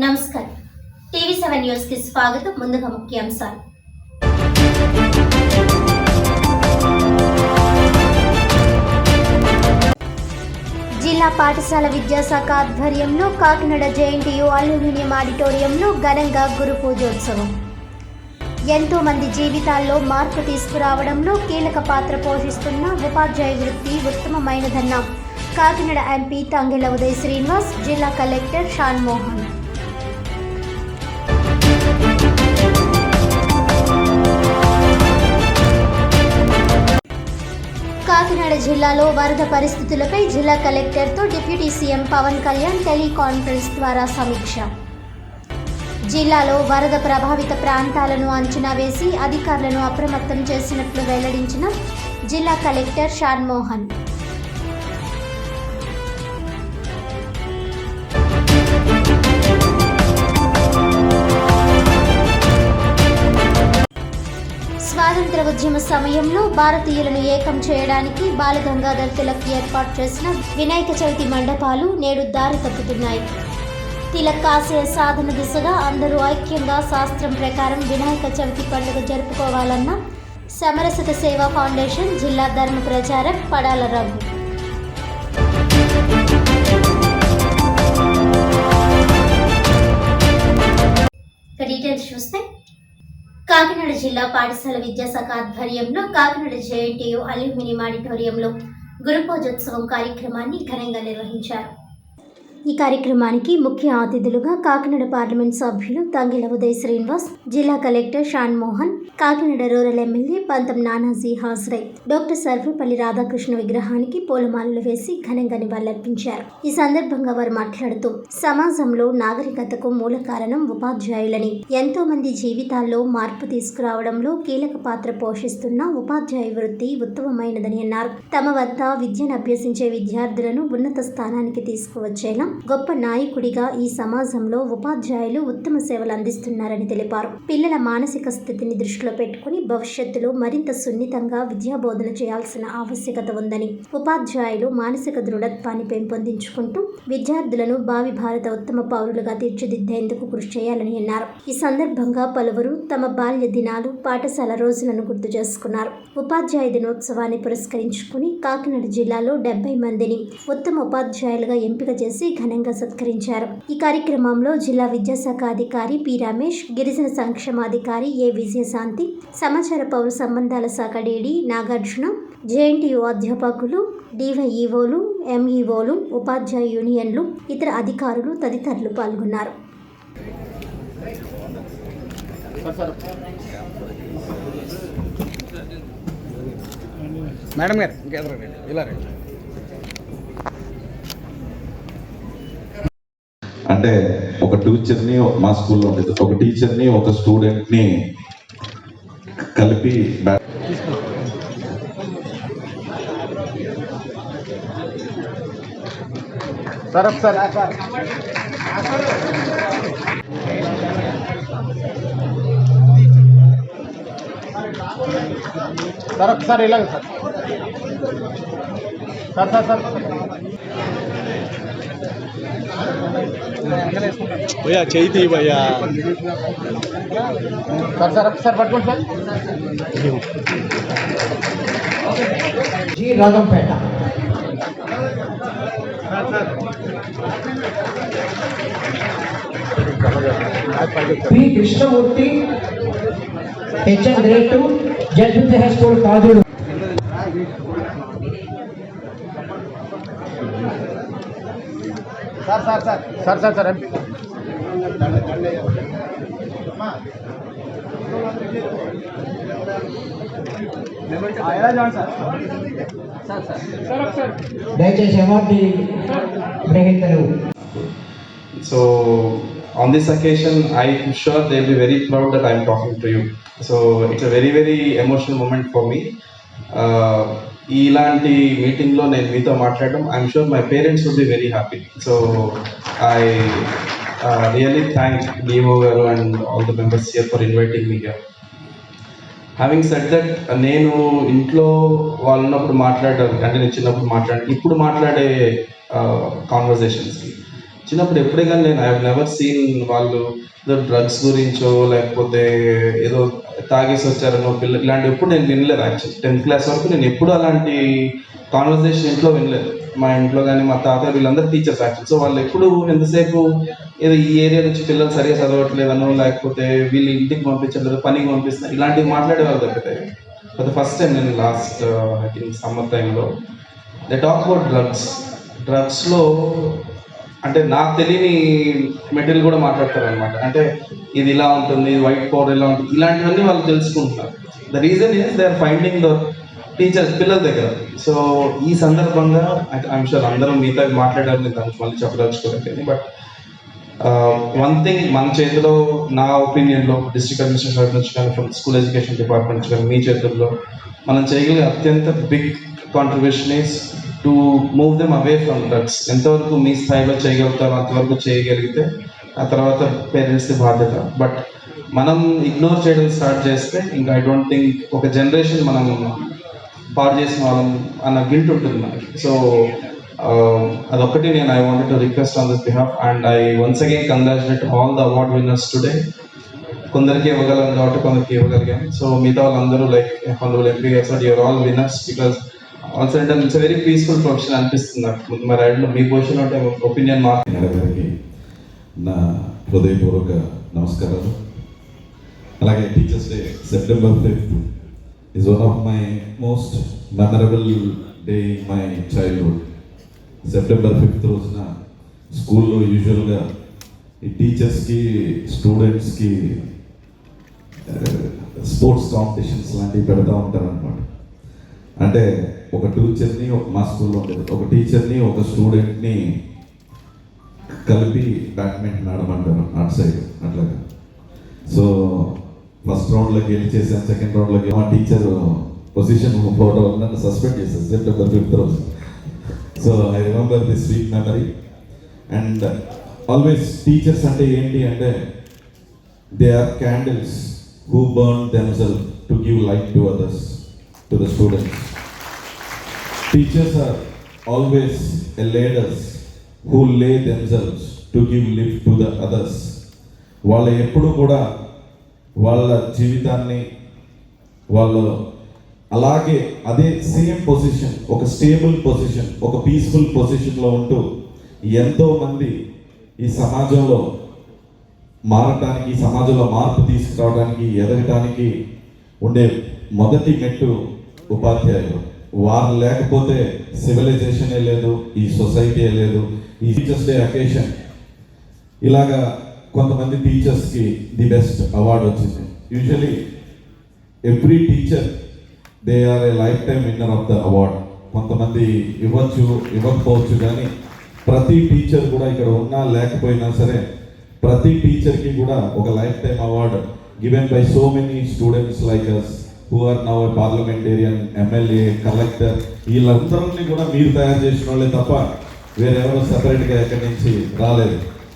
నమస్కారం. TV seven న్యూస్కి స్వాగతం. ముందుగా ముఖ్యాంశాలు. జిల్లా పాఠశాల విద్యాశాఖ ఆధ్వర్యంలో కాకినాడ జేఎన్టీయు అల్యూమినియం ఆడిటోరియంలో ఘనంగా గురు పూజోత్సవం. ఎంతో మంది జీవితాల్లో మార్పు తీసుకురావడంలో కీలక పాత్ర పోషిస్తున్న ఉపాధ్యాయ వృత్తి ఉత్తమమైనదన్న కాకినాడ ఎంపీ తంగెల ఉదయ్ శ్రీనివాస్ జిల్లా కలెక్టర్ షాన్ మోహన్ కాకినాడ జిల్లాలో వరద పరిస్థితులపై జిల్లా కలెక్టర్తో deputy CM Pawan Kalyan teleconference ద్వారా సమీక్ష. జిల్లాలో వరద ప్రభావిత ప్రాంతాలను అంచనా వేసి అధికారులను అప్రమత్తం చేసినట్లు వెల్లడించిన జిల్లా కలెక్టర్ షాన్మోహన్. స్వాతంత్ర ఉద్యమ సమయంలో భారతీయులను ఏకం చేయడానికి బాలగంగాధర్ తిలక్ ఏర్పాటు చేసిన వినాయక చవితి మండపాలు నేడు దారి తప్పుతున్నాయి. తిలక్ ఆశయ సాధన దిశగా అందరూ ఐక్యంగా శాస్త్రం ప్రకారం వినాయక చవితి పండుగ జరుపుకోవాలన్న సమరసత సేవా ఫౌండేషన్ జిల్లా ధర్మ ప్రచారక్ పడాల రఘు. డీటెయిల్స్ చూస్తే కాకినాడ జిల్లా పాఠశాల విద్యాశాఖ ఆధ్వర్యంలో కాకినాడ జేఎన్టీయు అల్యూమినియం ఆడిటోరియంలో గురు పూజోత్సవం కార్యక్రమాన్ని ఘనంగా నిర్వహించారు. ఈ కార్యక్రమానికి ముఖ్య అతిథులుగా కాకినాడ పార్లమెంట్ సభ్యులు తంగిల ఉదయ్ శ్రీనివాస్ జిల్లా collector Shan Mohan Kakinada rural MLA Pantham Nanaji హాజరై డాక్టర్ సర్వపల్లి రాధాకృష్ణ విగ్రహానికి పూలమాలలు వేసి ఘనంగా నివాళులర్పించారు. ఈ సందర్భంగా వారు మాట్లాడుతూ సమాజంలో నాగరికతకు మూల కారణం ఉపాధ్యాయులని. ఎంతో మంది జీవితాల్లో మార్పు తీసుకురావడంలో కీలక పాత్ర పోషిస్తున్న ఉపాధ్యాయ వృత్తి ఉత్తమమైనదని అన్నారు. తమ వద్ద విద్యను అభ్యసించే విద్యార్థులను ఉన్నత స్థానానికి తీసుకువచ్చేలా గొప్ప నాయకుడిగా ఈ సమాజంలో ఉపాధ్యాయులు ఉత్తమ సేవలు అందిస్తున్నారని తెలిపారు. పిల్లల మానసిక స్థితిని దృష్టిలో పెట్టుకుని భవిష్యత్తులో మరింత సున్నితంగా విద్యాబోధన చేయాల్సిన ఆవశ్యకత ఉందని ఉపాధ్యాయులు మానసిక దృఢత్వాన్ని పెంపొందించుకుంటూ విద్యార్థులను భావి భారత ఉత్తమ పౌరులుగా తీర్చిదిద్దేందుకు కృషి చేయాలని అన్నారు. ఈ సందర్భంగా పలువురు తమ బాల్య దినాలు పాఠశాల రోజులను గుర్తు చేసుకున్నారు. ఉపాధ్యాయ దినోత్సవాన్ని పురస్కరించుకుని కాకినాడ జిల్లాలో డెబ్బై మందిని ఉత్తమ ఉపాధ్యాయులుగా ఎంపిక చేసి ఘనంగా సత్కరించారు. ఈ కార్యక్రమంలో జిల్లా విద్యాశాఖ అధికారి పి. రమేష్ గిరిజన సంక్షేమాధికారి ఏ. విజయశాంతి సమాచార పౌర సంబంధాల శాఖ డీడీ నాగార్జున జేఎన్టీయు అధ్యాపకులు డివైఈఓలు ఎంఈఓలు ఉపాధ్యాయ యూనియన్లు ఇతర అధికారులు తదితరులు పాల్గొన్నారు. మేడం గారు ఇలా రండి. అంటే ఒక టీచర్ని మా స్కూల్లో ఉండేది ఒక టీచర్ని ఒక స్టూడెంట్ని కలిపి బ్యా- సార్ ఒకసారి సార్. ఒకసారి ఇలాగ సార్. Sir sir sir. భయ్యా చేతి భయ్యా సార్ సార్ ఒకసారి పట్టుకోండి sir G Ragampeta P Krishnamurthy HM grade two ZP high school Kajuru sir sir Sir sir sir sir MP దయచేసి అవార్డు గ్రహీతలు So on this occasion, I'm sure they'll be very proud that I'm talking to you. So it's a very very emotional moment for me. Uh, ఇలాంటి మీటింగ్లో నేను మీతో మాట్లాడడం I'm sure my parents would be very happy so I really thank DO గారు and all the members here for inviting me here having set that నేను ఇంట్లో వాళ్ళు ఉన్నప్పుడు మాట్లాడారు అంటే నేను చిన్నప్పుడు మాట్లాడి ఇప్పుడు మాట్లాడే uh, కాన్వర్జేషన్స్కి చిన్నప్పుడు ఎప్పుడే కానీ నేను ఐ నెవర్ సీన్ వాళ్ళు ఏదో డ్రగ్స్ గురించో లేకపోతే ఏదో తాగేసి వచ్చారనో పిల్ల ఇలాంటి ఎప్పుడు నేను వినలేదు యాక్చువల్లీ టెన్త్ క్లాస్ వరకు నేను ఎప్పుడు అలాంటి కాన్వర్సేషన్ ఇంట్లో వినలేదు. మా ఇంట్లో కానీ మా తాత వీళ్ళందరూ టీచర్స్ యాక్చువల్ సో వాళ్ళు ఎప్పుడు ఎంతసేపు ఏదో ఈ ఏరియా నుంచి పిల్లలు సరిగా చదవట్లేదనో లేకపోతే వీళ్ళు ఇంటికి పంపించలేదు పనికి పంపిస్తున్నారు ఇలాంటివి మాట్లాడే వాళ్ళు దొరుకుతాయి ఫర్ ఫస్ట్ టైం నేను లాస్ట్ ఐ థింక్ సమ్మర్ టైంలో దే టాక్ అబౌట్ డ్రగ్స్ డ్రగ్స్లో అంటే నాకు తెలియని మెటీరియల్ కూడా మాట్లాడతారనమాట అంటే ఇది ఇలా ఉంటుంది వైట్ పౌడర్ ఇలా ఉంటుంది ఇలాంటివన్నీ వాళ్ళు తెలుసుకుంటున్నారు. The reason is they are finding the teachers పిల్లల దగ్గర. సో ఈ సందర్భంగా ఐఎమ్ షూర్ అందరం మిగతా మాట్లాడారు నేను దానికి మళ్ళీ చెప్పదలుచుకోలేదు బట్ వన్ థింగ్ మన చేతిలో నా ఒపీనియన్లో డిస్ట్రిక్ట్ అడ్మినిస్ట్రేషన్ నుంచి కానీ ఫ్రమ్ స్కూల్ ఎడ్యుకేషన్ డిపార్ట్మెంట్ నుంచి కానీ మీ చేతుల్లో మనం చేయగలిగే అత్యంత big contribution is to move them away from drugs ఎంతవరకు మీ స్థాయిలో చేయగలుగుతారో అంతవరకు చేయగలిగితే ఆ తర్వాత పేరెంట్స్ బాధ్యత. బట్ మనం ఇగ్నోర్ చేయడం స్టార్ట్ చేస్తే ఇంకా ఐ డోంట్ థింక్ ఒక జనరేషన్ మనం పాడు చేసిన వాళ్ళం అన్న గిల్ట్ ఉంటుంది మనకి. సో um, అదొక్కటి నేను I wanted to request on this behalf and I once again congratulate all the award winners today కొందరికి ఇవ్వగలం కాబట్టి కొందరికి ఇవ్వగలిగాం సో మిగతా వాళ్ళందరూ లైక్ కొందరు ఎంపీ గారు you're all winners because also అంటే ఇట్స్ వెరీ పీస్ఫుల్ ప్రొఫెషన్ అనిపిస్తుంది నాకు. మరి ఐ మీ పొజిషన్ అంటే ఒపీనియన్ మార్క్ గారికి నా హృదయపూర్వక నమస్కారాలు. అలాగే teachers day September fifth is one of my most memorable day in my childhood September fifth రోజున స్కూల్లో యూజువల్గా ఈ టీచర్స్కి స్టూడెంట్స్కి స్పోర్ట్స్ కాంపిటీషన్స్ లాంటివి పెడతా ఉంటారు అనమాట అంటే ఒక టీచర్ని మా స్కూల్లో ఉండేది. ఒక టీచర్ని ఒక స్టూడెంట్ని కలిపి బ్యాడ్మింటన్ ఆడమంటారు అటు సైడ్ అట్లాగా. సో ఫస్ట్ రౌండ్లో గెలిచేసాను సెకండ్ రౌండ్లో మా టీచర్ పొజిషన్ ఫోటో నన్ను సస్పెండ్ చేశారు సెప్టెంబర్ ఫిఫ్త్ రోజు. So I remember this week memory and always teachers అంటే ఏంటి అంటే they are candles who burn themselves to give light to others to the students Teachers are always a leaders who lay themselves to give lift to the others. వాళ్ళు ఎప్పుడు కూడా వాళ్ళ జీవితాన్ని వాళ్ళు అలాగే అదే సేమ్ పొజిషన్ ఒక స్టేబుల్ పొజిషన్ ఒక పీస్ఫుల్ పొజిషన్లో ఉంటూ ఎంతోమంది ఈ సమాజంలో మారటానికి ఈ సమాజంలో మార్పు తీసుకురావడానికి ఎదగటానికి ఉండే మొదటి మెట్టు ఉపాధ్యాయులు వారు లేకపోతే సివిలైజేషనే లేదు ఈ సొసైటీ లేదు ఈ టీచర్స్ డే అకేషన్. ఇలాగా కొంతమంది టీచర్స్కి ది బెస్ట్ అవార్డు వచ్చింది. Usually every teacher they are a lifetime winner of the award కొంతమంది ఇవ్వచ్చు ఇవ్వకపోవచ్చు కానీ ప్రతి టీచర్ కూడా ఇక్కడ ఉన్నా లేకపోయినా సరే ప్రతి టీచర్కి కూడా ఒక lifetime award given by so many students like us who are now parliamentarian MLA collector వీళ్ళందరినీ కూడా మీరు తయారు చేసిన వాళ్ళే తప్ప వేరెవరో సెపరేట్గా ఎక్కడి నుంచి రాలేదు.